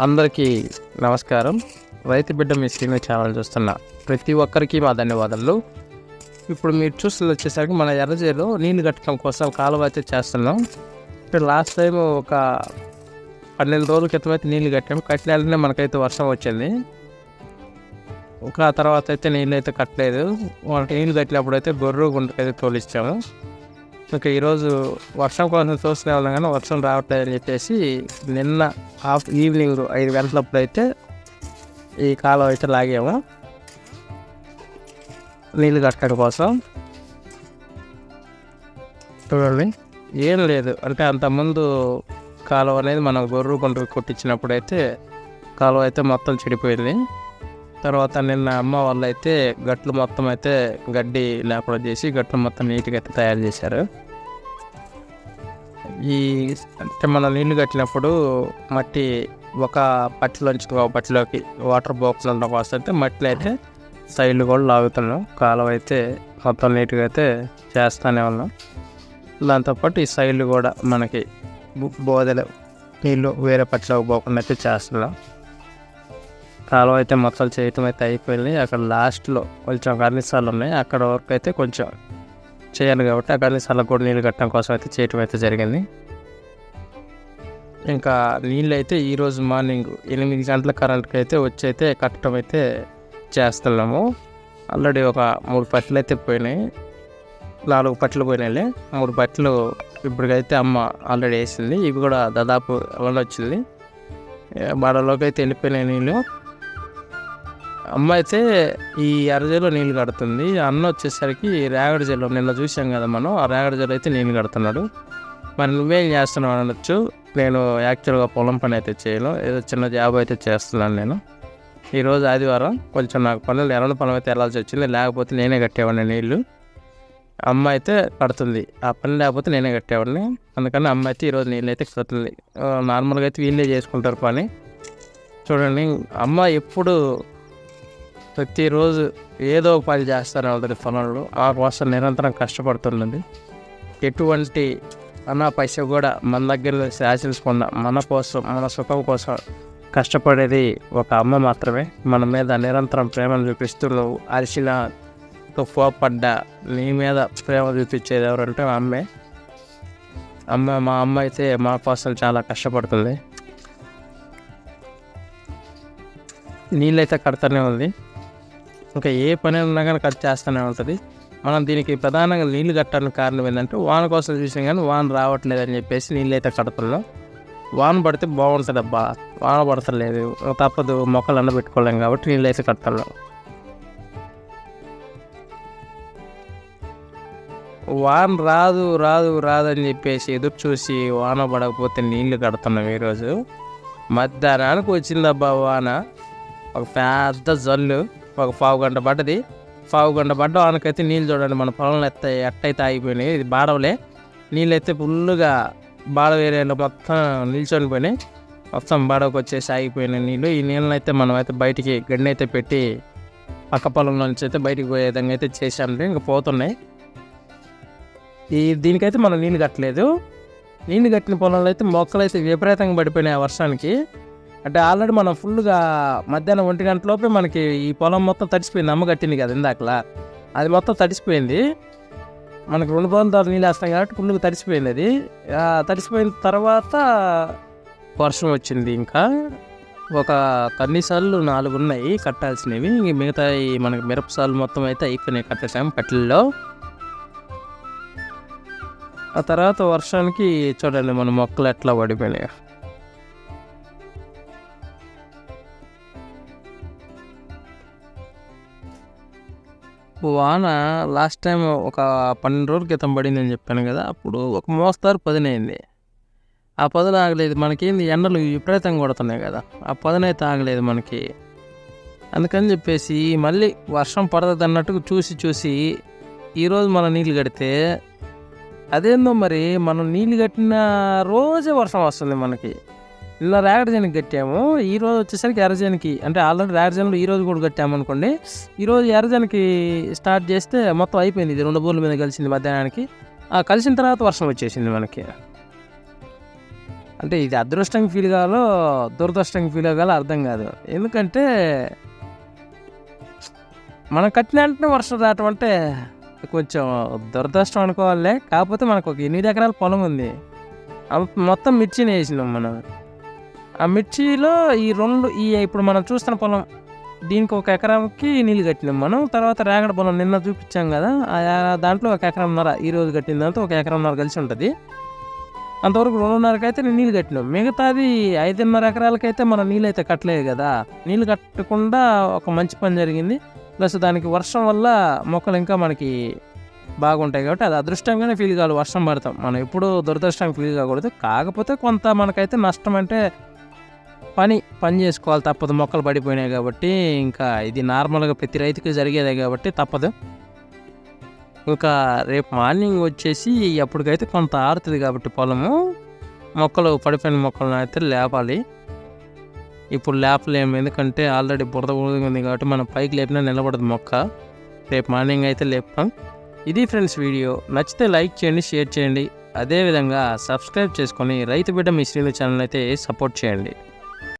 అందరికీ నమస్కారం. రైతు బిడ్డ మీ శ్రీను ఛానల్ చూస్తున్న ప్రతి ఒక్కరికి మా ధన్యవాదాలు. ఇప్పుడు మీరు చూస్తున్న వచ్చేసరికి మన ఎర్రజేలో నీళ్ళు కట్టడం కోసం కాలువ అయితే చేస్తున్నాం. ఇప్పుడు లాస్ట్ టైం ఒక పన్నెండు రోజుల క్రితం అయితే నీళ్ళు కట్టాము కట్టిన మనకైతే వర్షం వచ్చింది. ఒక తర్వాత అయితే నీళ్ళు అయితే కట్టలేదు. మనకి నీళ్ళు కట్టినప్పుడు అయితే గొర్రె గుంటకైతే తోలిచ్చాము. ఇంకా ఈరోజు వర్షం కోసం చూస్తూనే ఉన్నాం కానీ వర్షం రావట్లేదు అని చెప్పేసి నిన్న హాఫ్ ఈవినింగ్ ఐదు గంటలప్పుడు అయితే ఈ కాలం అయితే లాగాము. నీళ్ళు కట్టడం కోసం. చూడండి. ఏం లేదు. అంటే అంతకుముందు కాలువ అనేది మనం గొర్రె గుంట కొట్టించినప్పుడు అయితే కాలువ అయితే మొత్తం చెడిపోయింది. తర్వాత నిన్న అమ్మ వాళ్ళు అయితే గట్లు మొత్తం అయితే గడ్డి లేకుండా చేసి గట్లు మొత్తం నీట్గా అయితే తయారు చేశారు. ఈ అంటే మనం నీళ్ళు కట్టినప్పుడు మట్టి ఒక పట్టిలోంచి ఒక పట్టిలోకి వాటర్ బాక్స్ ఉండడం కోసం అయితే మట్టిలో అయితే సైడ్లు కూడా లాగుతున్నాం. కాలువ అయితే మొత్తం నీట్గా అయితే చేస్తానే ఉన్నాం. దాంతోపాటు ఈ సైడ్లు కూడా మనకి బోధలు బోదెలు నీళ్ళు వేరే పట్టిలోకి పోకుండా అయితే చేస్తున్నాం. కాలువ అయితే మొత్తం చేయటం అయితే అయిపోయింది. అక్కడ లాస్ట్లో కొంచెం కర్నిసాలు ఉన్నాయి. అక్కడ వరకు అయితే కొంచెం చేయాలి కాబట్టి ఆ కర్నిసాలకు కూడా నీళ్ళు కట్టడం కోసం అయితే చేయటం అయితే జరిగింది. ఇంకా నీళ్ళు అయితే ఈరోజు మార్నింగ్ ఎనిమిది గంటల కరెంట్కి అయితే వచ్చి అయితే కట్టడం అయితే చేస్తున్నాము. ఆల్రెడీ ఒక మూడు పట్లు అయితే పోయినాయి. నాలుగు పట్లు పోయినాయి మూడు బట్టలు ఇప్పటికైతే అమ్మ ఆల్రెడీ వేసింది. ఇవి కూడా దాదాపు వల్ల వచ్చింది బడలోకి అయితే వెళ్ళిపోయినాయి నీళ్ళు. అమ్మ అయితే ఈ అరజలో నీళ్ళు కడుతుంది. అన్న వచ్చేసరికి రేగడి జల్లో నిన్న చూసాం కదా మనం ఆ రేగడి జల్లో అయితే నీళ్ళు కడుతున్నాడు. మరి నువ్వేం చేస్తున్నావు అనొచ్చు. నేను యాక్చువల్గా పొలం పని అయితే చేయను. ఏదో చిన్న జాబ్ అయితే చేస్తున్నాను నేను. ఈరోజు ఆదివారం కొంచెం నాకు పనులు ఎర్రల పొలం అయితే వెళ్ళాల్సి వచ్చింది. లేకపోతే నేనే కట్టేవాడిని నీళ్ళు అమ్మ అయితే కడుతుంది. ఆ పని లేకపోతే నేనే కట్టేవాడిని. అందుకని అమ్మ అయితే ఈరోజు నీళ్ళు అయితే కడుతుంది. నార్మల్గా అయితే వీళ్ళే చేసుకుంటారు పని. చూడండి అమ్మ ఎప్పుడు ప్రతిరోజు ఏదో ఒక పని చేస్తారు ఉంటుంది పొలంలో ఆ కోసం నిరంతరం కష్టపడుతున్నది. ఎటువంటి అన్న పైస కూడా మన దగ్గర శాసించకుండా మన కోసం మన సుఖం కోసం కష్టపడేది ఒక అమ్మ మాత్రమే. మన మీద నిరంతరం ప్రేమను చూపిస్తూ నువ్వు అరిసినతో కోపడ్డ నీ మీద ప్రేమ చూపించేది ఎవరంటే మా అమ్మే. అమ్మ మా అమ్మ అయితే మా కోసం చాలా కష్టపడుతుంది. నీళ్ళైతే కడతానే ఉంది. ఇంకా ఏ పని ఉన్నా కానీ కట్ చేస్తూనే ఉంటుంది. మనం దీనికి ప్రధానంగా నీళ్ళు కట్టడానికి కారణం ఏంటంటే వాన కోసం చూసాం కానీ వాన రావట్లేదు అని చెప్పేసి నీళ్ళు అయితే కడుతున్నాం. వాన పడితే బాగుంటుంది అబ్బా. వాన పడతలేదు. తప్పదు. మొక్కలు ఎండబెట్టుకోలేం కాబట్టి నీళ్ళు అయితే కడుతున్నాం. వాన రాదు రాదు రాదు అని చెప్పేసి ఎదురు చూసి వాన పడకపోతే నీళ్ళు కడుతున్నాం ఈరోజు. మధ్యాహ్నానికి వచ్చిందబ్బా వాన. ఒక పెద్ద జల్లు. ఒక పావు గంట పడ్డది. పావు గంట పడ్డ ఆనకైతే నీళ్ళు చూడండి మన పొలంలో ఎత్త ఎట్టయితే ఆగిపోయినాయి. ఇది బాడవలే. నీళ్ళు అయితే ఫుల్గా బాడవ ఏరియాలో మొత్తం నిల్చొని పోయినాయి మొత్తం బాడవకు వచ్చేసి ఆగిపోయిన నీళ్ళు. ఈ నీళ్ళని అయితే మనం అయితే బయటికి గడ్డి అయితే పెట్టి పక్క పొలంలో నుంచి అయితే బయటికి పోయే విధంగా అయితే చేశాను ఇంకా పోతున్నాయి. ఈ దీనికైతే మనం నీళ్ళు కట్టలేదు. నీళ్ళు కట్టిన పొలంలో అయితే మొక్కలు అయితే విపరీతంగా పడిపోయినాయి ఆ వర్షానికి. అంటే ఆల్రెడీ మనం ఫుల్గా మధ్యాహ్నం ఒంటి గంట లోపే మనకి ఈ పొలం మొత్తం తడిసిపోయింది అమ్మ కట్టింది కదా ఇందాకలా. అది మొత్తం తడిసిపోయింది. మనకు రెండు పొలం తర్వాత నీళ్ళు వేస్తాం కాబట్టి ఫుల్గా తడిసిపోయింది అది. తడిసిపోయిన తర్వాత వర్షం వచ్చింది ఇంకా. ఒక కన్నీసార్లు నాలుగు ఉన్నాయి కట్టాల్సినవి. మిగతా ఈ మనకి మిరపసాలు మొత్తం అయితే అయిపోయినాయి కట్టేసాం కట్టెల్లో ఆ తర్వాత వర్షానికి చూడండి మన మొక్కలు ఎట్లా పడిపోయినాయి. వాన లాస్ట్ టైం ఒక పన్నెండు రోజుల క్రితం పడింది అని చెప్పాను కదా అప్పుడు ఒక మోస్తారు పదినైంది. ఆ పదన ఆగలేదు మనకేంది ఎండలు విపరీతంగా కొడుతున్నాయి కదా ఆ పదనైతే ఆగలేదు మనకి. అందుకని చెప్పేసి మళ్ళీ వర్షం పడదు అన్నట్టు చూసి చూసి ఈరోజు మనం నీళ్ళు కడితే అదేందో మరి మనం నీళ్ళు కట్టిన రోజే వర్షం వస్తుంది మనకి. ఇలా రేగడజానికి కట్టాము. ఈ రోజు వచ్చేసరికి ఎర్రజానికి అంటే ఆల్రెడీ రేగడజాన్లో ఈ రోజు కూడా కట్టాము అనుకోండి. ఈరోజు రోజు స్టార్ట్ చేస్తే మొత్తం అయిపోయింది ఇది. రెండు బోర్ల మీద కలిసింది మధ్యాహ్నానికి. ఆ కలిసిన తర్వాత వర్షం వచ్చేసింది మనకి. అంటే ఇది అదృష్టంగా ఫీల్ కావాలో దురదృష్టంగా ఫీల్ అవ్వాలో అర్థం కాదు. ఎందుకంటే మనం కట్టిన వెంటనే వర్షం రావటం అంటే కొంచెం దురదృష్టం అనుకోవాలే. కాకపోతే మనకు ఒక ఎనిమిది ఎకరాల పొలం ఉంది. మొత్తం మిర్చిని వేసినాం మనం. ఆ మిర్చిలో ఈ రెండు ఈ ఇప్పుడు మనం చూస్తున్న పొలం దీనికి ఒక ఎకరానికి నీళ్ళు కట్టినాం మనం. తర్వాత రేగడ పొలం నిన్న చూపించాం కదా దాంట్లో ఒక ఎకరంన్నర ఈరోజు కట్టిన దాంతో ఒక ఎకరంన్నర కలిసి ఉంటుంది. అంతవరకు రెండున్నరకి అయితే నేను నీళ్ళు కట్టినాం. మిగతాది ఐదున్నర ఎకరాలకైతే మనం నీళ్ళు అయితే కట్టలేదు కదా. నీళ్ళు కట్టకుండా ఒక మంచి పని జరిగింది. ప్లస్ దానికి వర్షం వల్ల మొక్కలు ఇంకా మనకి బాగుంటాయి కాబట్టి అది అదృష్టంగానే ఫీల్ కావాలి. వర్షం పడతాం. మనం ఎప్పుడూ దురదృష్టంగా ఫీల్ కాకూడదు. కాకపోతే కొంత మనకైతే నష్టం అంటే పని పని చేసుకోవాలి తప్పదు. మొక్కలు పడిపోయినాయి కాబట్టి ఇంకా ఇది నార్మల్గా ప్రతి రైతుకి జరిగేదే కాబట్టి తప్పదు. ఇంకా రేపు మార్నింగ్ వచ్చేసి అప్పటికైతే కొంత ఆరుతుంది కాబట్టి పొలము. మొక్కలు పడిపోయిన మొక్కలను అయితే లేపాలి. ఇప్పుడు లేపలేము. ఎందుకంటే ఆల్రెడీ బురద బురదగా ఉంది కాబట్టి మనం పైకి లేపినా నిలబడదు మొక్క. రేపు మార్నింగ్ అయితే లేపుతాం. ఇది ఫ్రెండ్స్ వీడియో. నచ్చితే లైక్ చేయండి షేర్ చేయండి. అదేవిధంగా సబ్స్క్రైబ్ చేసుకొని రైతు బిడ్డ మీ శ్రీను ఛానల్ అయితే సపోర్ట్ చేయండి.